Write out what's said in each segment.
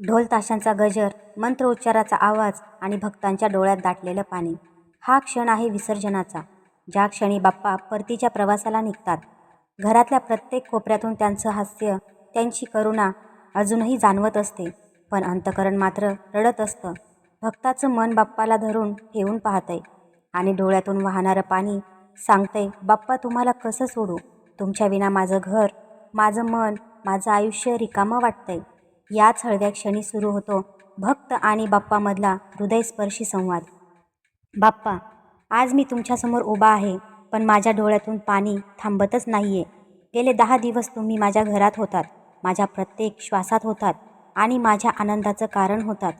ढोल ताशांचा गजर मंत्रोच्चाराचा आवाज आणि भक्तांच्या डोळ्यात दाटलेलं पाणी. हा क्षण आहे विसर्जनाचा. ज्या क्षणी बाप्पा परतीच्या प्रवासाला निघतात. घरातल्या प्रत्येक कोपऱ्यातून त्यांचं हास्य त्यांची करुणा अजूनही जाणवत असते पण अंतकरण मात्र रडत असतं. भक्ताचं मन बाप्पाला धरून ठेवून पाहतंय आणि डोळ्यातून वाहणारं पाणी सांगतंय बाप्पा तुम्हाला कसं सोडू? तुमच्या विना माझं घर माझं मन माझं आयुष्य रिकामं वाटतंय. याच हळव्या क्षणी सुरू होतो भक्त आणि बाप्पामधला हृदयस्पर्शी संवाद. बाप्पा आज मी तुमच्यासमोर उभा आहे पण माझ्या डोळ्यातून पाणी थांबतच नाही आहे गेले दहा दिवस तुम्ही माझ्या घरात होतात माझ्या प्रत्येक श्वासात होतात आणि माझ्या आनंदाचं कारण होतात.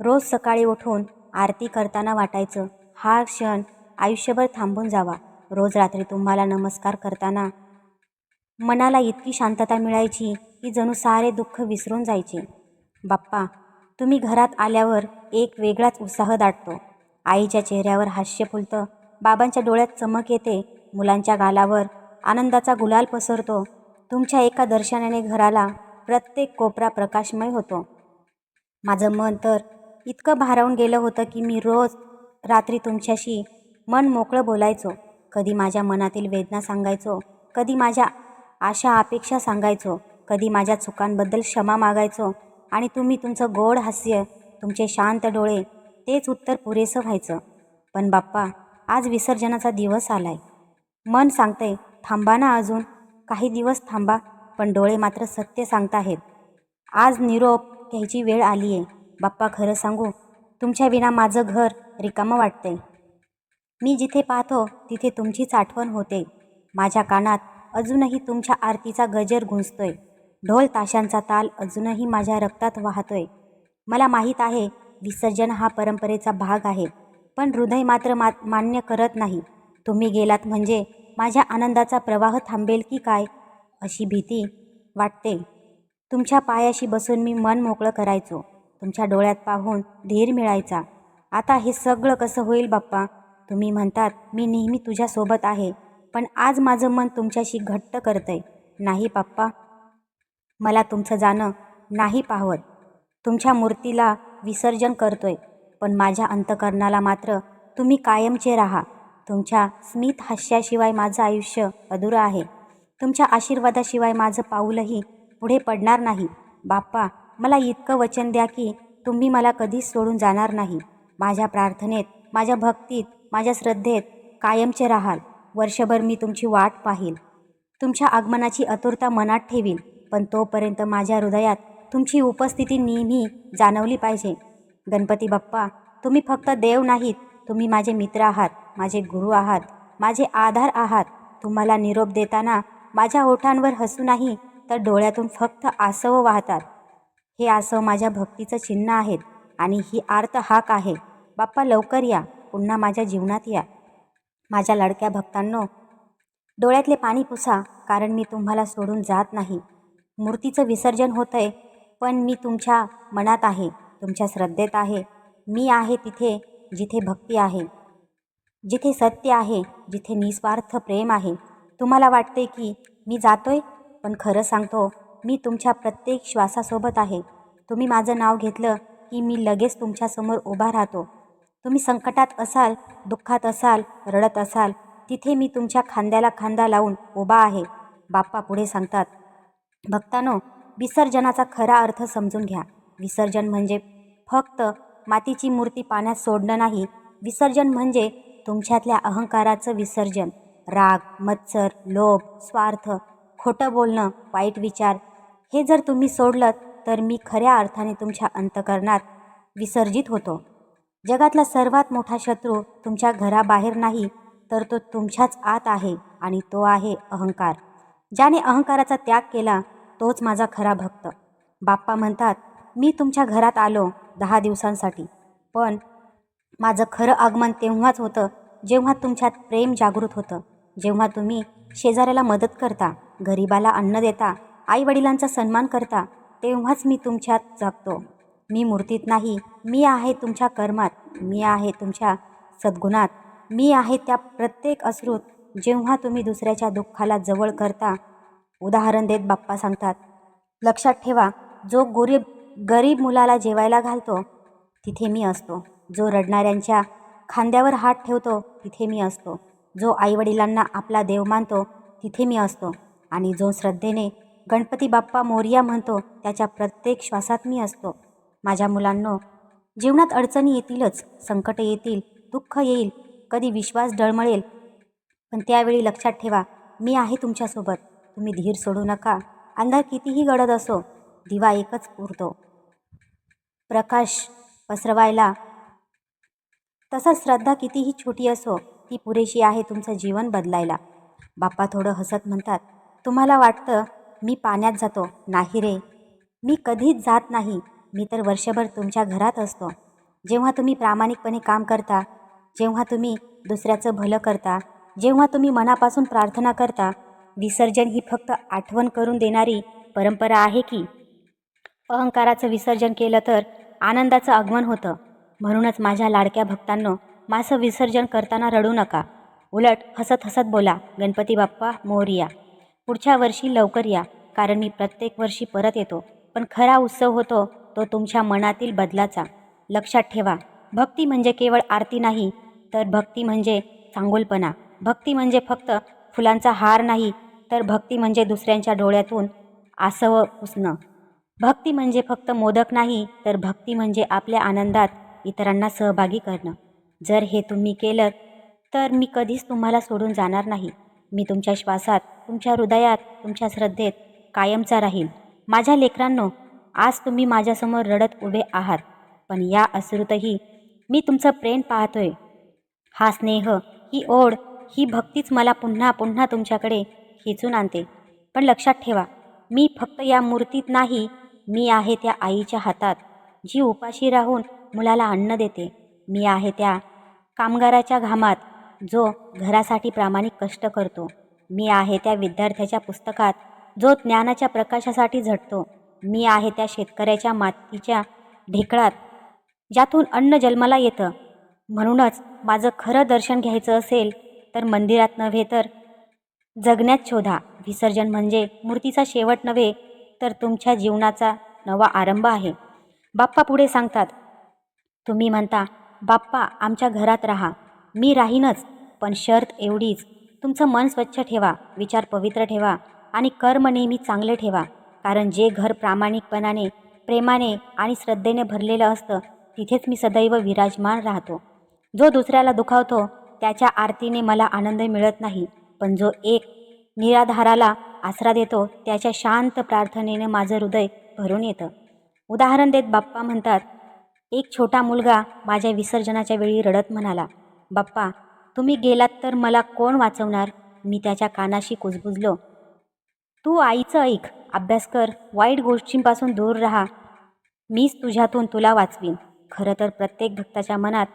रोज सकाळी उठून आरती करताना वाटायचं हा क्षण आयुष्यभर थांबून जावा. रोज रात्री तुम्हाला नमस्कार करताना मनाला इतकी शांतता मिळायची की जणू सारे दुःख विसरून जायचे. बाप्पा तुम्ही घरात आल्यावर एक वेगळाच उत्साह दाटतो. आईच्या चेहऱ्यावर हास्य फुलतं. बाबांच्या डोळ्यात चमक येते. मुलांच्या गालावर आनंदाचा गुलाल पसरतो. तुमच्या एका दर्शनाने घराला प्रत्येक कोपरा प्रकाशमय होतो. माझं मन तर इतकं भारावून गेलं होतं की मी रोज रात्री तुमच्याशी मन मोकळं बोलायचो. कधी माझ्या मनातील वेदना सांगायचो. कधी माझ्या आशा अपेक्षा सांगायचो. कधी माझ्या चुकांबद्दल क्षमा मागायचो आणि तुम्ही तुमचं गोड हास्य तुमचे शांत डोळे तेच उत्तर पुरेसं व्हायचं. पण बाप्पा आज विसर्जनाचा दिवस आलाय. मन सांगतंय थांबा ना अजून. काही दिवस थांबा पण डोळे मात्र सत्य सांगताहेत. आज निरोप घ्यायची वेळ आली आहे बाप्पा खरं सांगू तुमच्या विना माझं घर रिकामं वाटतंय. मी जिथे पाहतो तिथे तुमचीच आठवण होते. माझ्या कानात अजूनही तुमच्या आरतीचा गजर गुंजतोय ढोल ताशांचा ताल अजूनही माझ्या रक्तात वाहतोय. मला माहीत आहे विसर्जन हा परंपरेचा भाग आहे पण हृदय मात्र मा मान्य करत नाही. तुम्ही गेलात म्हणजे माझ्या आनंदाचा प्रवाह थांबेल की काय? अशी भीती वाटते. तुमच्या पायाशी बसून मी मन मोकळं करायचो. तुमच्या डोळ्यात पाहून धीर मिळायचा. आता हे सगळं कसं होईल बाप्पा? तुम्ही म्हणतात मी नेहमी तुझ्यासोबत आहे. पण आज माझं मन तुमच्याशी घट्ट करतंय. नाही पप्पा. मला तुमचं जाणं नाही पाहवत. तुमच्या मूर्तीला विसर्जन करतोय पण माझ्या अंतकरणाला मात्र तुम्ही कायमचे राहा. तुमच्या स्मित हास्याशिवाय माझं आयुष्य अधुरं आहे. तुमच्या आशीर्वादाशिवाय माझं पाऊलही पुढे पडणार नाही. बाप्पा मला इतकं वचन द्या की तुम्ही मला कधीच सोडून जाणार नाही. माझ्या प्रार्थनेत माझ्या भक्तीत माझ्या श्रद्धेत कायमचे राहाल. वर्षभर मी तुमची वाट पाहील तुमच्या आगमनाची आतुरता मनात ठेवील पण तोपर्यंत माझ्या हृदयात तुमची उपस्थिती नेहमी जाणवली पाहिजे. गणपती बाप्पा तुम्ही फक्त देव नाहीत तुम्ही माझे मित्र आहात माझे गुरु आहात माझे आधार आहात. तुम्हाला निरोप देताना माझ्या ओठांवर हसू नाही तर डोळ्यातून फक्त आसव वाहतात. हे आसव माझ्या भक्तीचं चिन्ह आहेत आणि ही आर्त हाक आहे. बाप्पा लवकर या. पुन्हा माझ्या जीवनात या. माझ्या लाडक्या भक्तांनो डोळ्यातले पाणी पुसा कारण मी तुम्हाला सोडून जात नाही. मूर्तीचं विसर्जन होतंय पण मी तुमच्या मनात आहे तुमच्या श्रद्धेत आहे. मी आहे तिथे जिथे भक्ती आहे. जिथे सत्य आहे जिथे निस्वार्थ प्रेम आहे. तुम्हाला वाटते की मी जातोय पण खरं सांगतो मी तुमच्या प्रत्येक श्वासासोबत आहे. तुम्ही माझं नाव घेतलं की मी लगेच तुमच्यासमोर उभा राहतो. तुम्ही संकटात असाल दुःखात असाल रडत असाल तिथे मी तुमच्या खांद्याला खांदा लावून उभा आहे बाप्पा पुढे सांगतात. भक्तानो विसर्जनाचा खरा अर्थ समजून घ्या. विसर्जन म्हणजे फक्त मातीची मूर्ती पाण्यात सोडणं नाही. विसर्जन म्हणजे तुमच्यातल्या अहंकाराचं विसर्जन. राग मत्सर लोभ स्वार्थ खोटं बोलणं वाईट विचार हे जर तुम्ही सोडलं तर मी खऱ्या अर्थाने तुमच्या अंतकरणात विसर्जित होतो. जगातला सर्वात मोठा शत्रू तुमच्या घराबाहेर नाही तर तो तुमच्याच आत आहे आणि तो आहे अहंकार. ज्याने अहंकाराचा त्याग केला तोच माझा खरा भक्त. बाप्पा म्हणतात मी तुमच्या घरात आलो दहा दिवसांसाठी. पण माझं खरं आगमन तेव्हाच होतं जेव्हा तुमच्यात प्रेम जागृत होतं. जेव्हा तुम्ही शेजाऱ्याला मदत करता गरिबाला अन्न देता आईवडिलांचा सन्मान करता तेव्हाच मी तुमच्यात जगतो. मी मूर्तीत नाही. मी आहे तुमच्या कर्मात. मी आहे तुमच्या सद्गुणात. मी आहे त्या प्रत्येक अश्रूत. जेव्हा तुम्ही दुसऱ्याच्या दुःखाला जवळ करता उदाहरण देत बाप्पा सांगतात लक्षात ठेवा जो गरीब गरीब मुलाला जेवायला घालतो तिथे मी असतो. जो रडणाऱ्यांच्या खांद्यावर हात ठेवतो तिथे मी असतो. जो आईवडिलांना आपला देव मानतो तिथे मी असतो. आणि जो श्रद्धेने गणपती बाप्पा मोरिया म्हणतो त्याच्या प्रत्येक श्वासात मी असतो. माझ्या मुलांनो जीवनात अडचणी येतीलच संकट येतील दुःख येईल कधी विश्वास डळमळेल पण त्यावेळी लक्षात ठेवा मी आहे तुमच्यासोबत. तुम्ही धीर सोडू नका. अंधार कितीही गडद असो दिवा एकच उरतो. प्रकाश पसरवायला. तसंच श्रद्धा कितीही छोटी असो ती पुरेशी आहे तुमचं जीवन बदलायला. बाप्पा थोडं हसत म्हणतात तुम्हाला वाटतं मी पाण्यात जातो. नाही रे. मी कधीच जात नाही. मी तर वर्षभर तुमच्या घरात असतो. जेव्हा तुम्ही प्रामाणिकपणे काम करता जेव्हा तुम्ही दुसऱ्याचं भलं करता जेव्हा तुम्ही मनापासून प्रार्थना करता विसर्जन ही फक्त आठवण करून देणारी परंपरा आहे की? अहंकाराचं विसर्जन केलं तर आनंदाचं आगमन होतं. म्हणूनच माझ्या लाडक्या भक्तांनो माझं विसर्जन करताना रडू नका. उलट हसत हसत बोला गणपती बाप्पा मोरया पुढच्या वर्षी लवकर या कारण मी प्रत्येक वर्षी परत येतो. पण खरा उत्सव होतो तो तुमच्या मनातील बदलाचा लक्षात ठेवा. भक्ती म्हणजे केवळ आरती नाही तर भक्ती म्हणजे चांगुलपणा भक्ती म्हणजे फक्त फुलांचा हार नाही तर भक्ती म्हणजे दुसऱ्यांच्या डोळ्यातून आसव पुसणं भक्ती म्हणजे फक्त मोदक नाही तर भक्ती म्हणजे आपल्या आनंदात इतरांना सहभागी करणं. जर हे तुम्ही केलं तर मी कधीच तुम्हाला सोडून जाणार नाही. मी तुमच्या श्वासात तुमच्या हृदयात तुमच्या श्रद्धेत कायमचा राहील माझ्या लेकरांनो आज तुम्ही माझ्यासमोर रडत उभे आहात पण या अश्रुतही मी तुमचं प्रेम पाहतोय. हा स्नेह ही ओढ ही भक्तीच मला पुन्हा पुन्हा तुमच्याकडे खेचून आणते. पण लक्षात ठेवा मी फक्त या मूर्तीत नाही मी आहे त्या आईच्या हातात जी उपाशी राहून मुलाला अन्न देते. मी आहे त्या कामगाराच्या घामात जो घरासाठी प्रामाणिक कष्ट करतो. मी आहे त्या विद्यार्थ्याच्या पुस्तकात जो ज्ञानाच्या प्रकाशासाठी झटतो. मी आहे त्या शेतकऱ्याच्या मातीच्या ढेकळात ज्यातून अन्न जन्माला येतं. म्हणूनच माझं खरं दर्शन घ्यायचं असेल तर मंदिरात नव्हे तर जगण्यात शोधा. विसर्जन म्हणजे मूर्तीचा शेवट नव्हे तर तुमच्या जीवनाचा नवा आरंभ आहे. बाप्पा पुढे सांगतात तुम्ही म्हणता बाप्पा आमच्या घरात राहा. मी राहीनच पण शर्त एवढीच. तुमचं मन स्वच्छ ठेवा विचार पवित्र ठेवा आणि कर्म नेहमी चांगले ठेवा. कारण जे घर प्रामाणिकपणाने प्रेमाने आणि श्रद्धेने भरलेलं असतं तिथेच मी सदैव विराजमान राहतो. जो दुसऱ्याला दुखावतो त्याच्या आरतीने मला आनंद मिळत नाही पण जो एक निराधाराला आसरा देतो त्याच्या शांत प्रार्थनेने माझं हृदय भरून येतं. उदाहरण देत बाप्पा म्हणतात एक छोटा मुलगा माझ्या विसर्जनाच्या वेळी रडत म्हणाला बाप्पा तुम्ही गेलात तर मला कोण वाचवणार? मी त्याच्या कानाशी कुजबुजलो. तू आईचं ऐक अभ्यास कर वाईट गोष्टींपासून दूर राहा. मीच तुझ्यातून तुला वाचवीन. खरं तर प्रत्येक भक्ताच्या मनात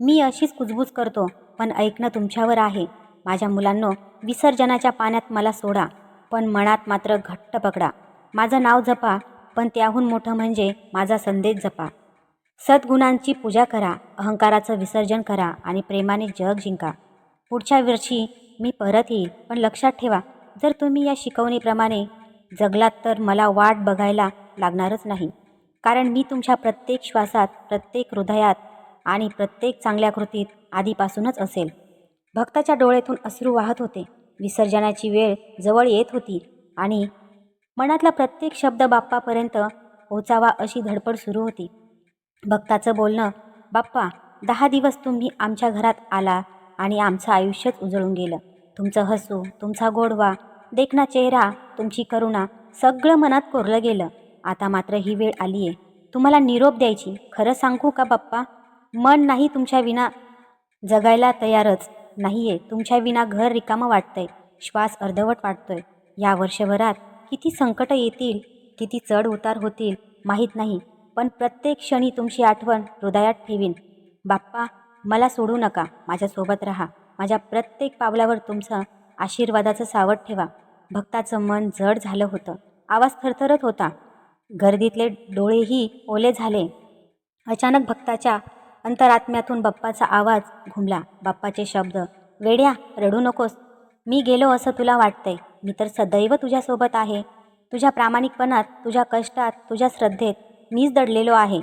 मी अशीच कुजबूज करतो पण ऐकणं तुमच्यावर आहे. माझ्या मुलांनो विसर्जनाच्या पाण्यात मला सोडा पण मनात मात्र घट्ट पकडा. माझं नाव जपा पण त्याहून मोठं म्हणजे माझा संदेश जपा. सद्गुणांची पूजा करा अहंकाराचं विसर्जन करा आणि प्रेमाने जग जिंका. पुढच्या वर्षी मी परत येईल पण लक्षात ठेवा जर तुम्ही या शिकवणीप्रमाणे जगलात तर मला वाट बघायला लागणारच नाही. कारण मी तुमच्या प्रत्येक श्वासात प्रत्येक हृदयात आणि प्रत्येक चांगल्या कृतीत आधीपासूनच असेल. भक्ताच्या डोळ्यातून अश्रू वाहत होते. विसर्जनाची वेळ जवळ येत होती आणि मनातला प्रत्येक शब्द बाप्पापर्यंत पोचावा अशी धडपड सुरू होती. भक्ताचं बोलणं बाप्पा दहा दिवस तुम्ही आमच्या घरात आला आणि आमचं आयुष्यच उजळून गेलं. तुमचं हसू तुमचा गोडवा देखना चेहरा तुमची करुणा सगळं मनात कोरलं गेलं. आता मात्र ही वेळ आली आहे तुम्हाला निरोप द्यायची. खरं सांगू का बाप्पा? मन नाही तुमच्या विना जगायला तयारच. नाही आहे तुमच्या विना घर रिकामं वाटतंय. श्वास अर्धवट वाटतोय या वर्षभरात किती संकटं येतील किती चढ उतार होतील माहीत नाही. पण प्रत्येक क्षणी तुमची आठवण हृदयात ठेवीन. बाप्पा मला सोडू नका. माझ्यासोबत राहा. माझ्या प्रत्येक पावलावर तुमचं आशीर्वादाचं सावट ठेवा. भक्ताचं मन जड झालं होतं. आवाज थरथरत होता. गर्दीतले डोळेही ओले झाले. अचानक भक्ताच्या अंतरात्म्यातून बाप्पाचा आवाज घुमला. बाप्पाचे शब्द वेड्या रडू नकोस. मी गेलो असं तुला वाटतंय. मी तर सदैव तुझ्यासोबत आहे. तुझ्या प्रामाणिकपणात तुझ्या कष्टात तुझ्या श्रद्धेत मीच दडलेलो आहे.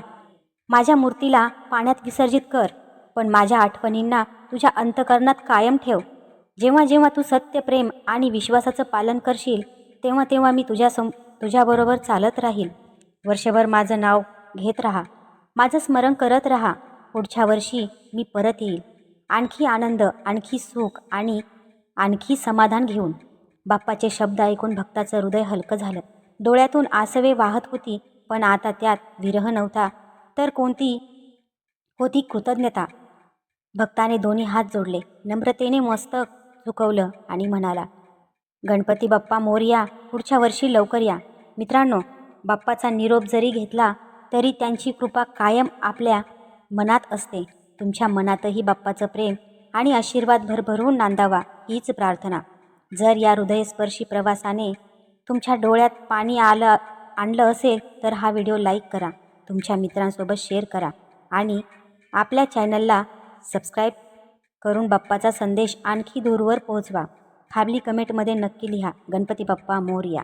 माझ्या मूर्तीला पाण्यात विसर्जित कर. पण माझ्या आठवणींना तुझ्या अंतकरणात कायम ठेव. जेव्हा जेव्हा तू सत्य प्रेम आणि विश्वासाचं पालन करशील तेव्हा तेव्हा मी तुझ्या सम तुझ्याबरोबर चालत राहील. वर्षभर माझं नाव घेत राहा. माझं स्मरण करत राहा. पुढच्या वर्षी मी परत येईल. आणखी आनंद आणखी सुख आणि आणखी समाधान घेऊन. बाप्पाचे शब्द ऐकून भक्ताचं हृदय हलकं झालं. डोळ्यातून आसवे वाहत होती पण आता त्यात विरह नव्हता तर कोणती होती कृतज्ञता. भक्ताने दोन्ही हात जोडले. नम्रतेने मस्तक झुकवलं आणि म्हणाला गणपती बाप्पा मोरया पुढच्या वर्षी लवकर या. मित्रांनो बाप्पाचा निरोप जरी घेतला तरी त्यांची कृपा कायम आपल्या मनात असते. तुमच्या मनातही बाप्पाचं प्रेम आणि आशीर्वाद भरभरून नांदावा हीच प्रार्थना. जर या हृदयस्पर्शी प्रवासाने तुमच्या डोळ्यात पाणी आलं आणलं असेल तर हा व्हिडिओ लाईक करा. तुमच्या मित्रांसोबत शेअर करा आणि आपल्या चॅनलला सबस्क्राईब करून बाप्पाचा संदेश आणखी दूरवर पोहोचवा. खाली कमेंटमध्ये नक्की लिहा. गणपती बाप्पा मोरया.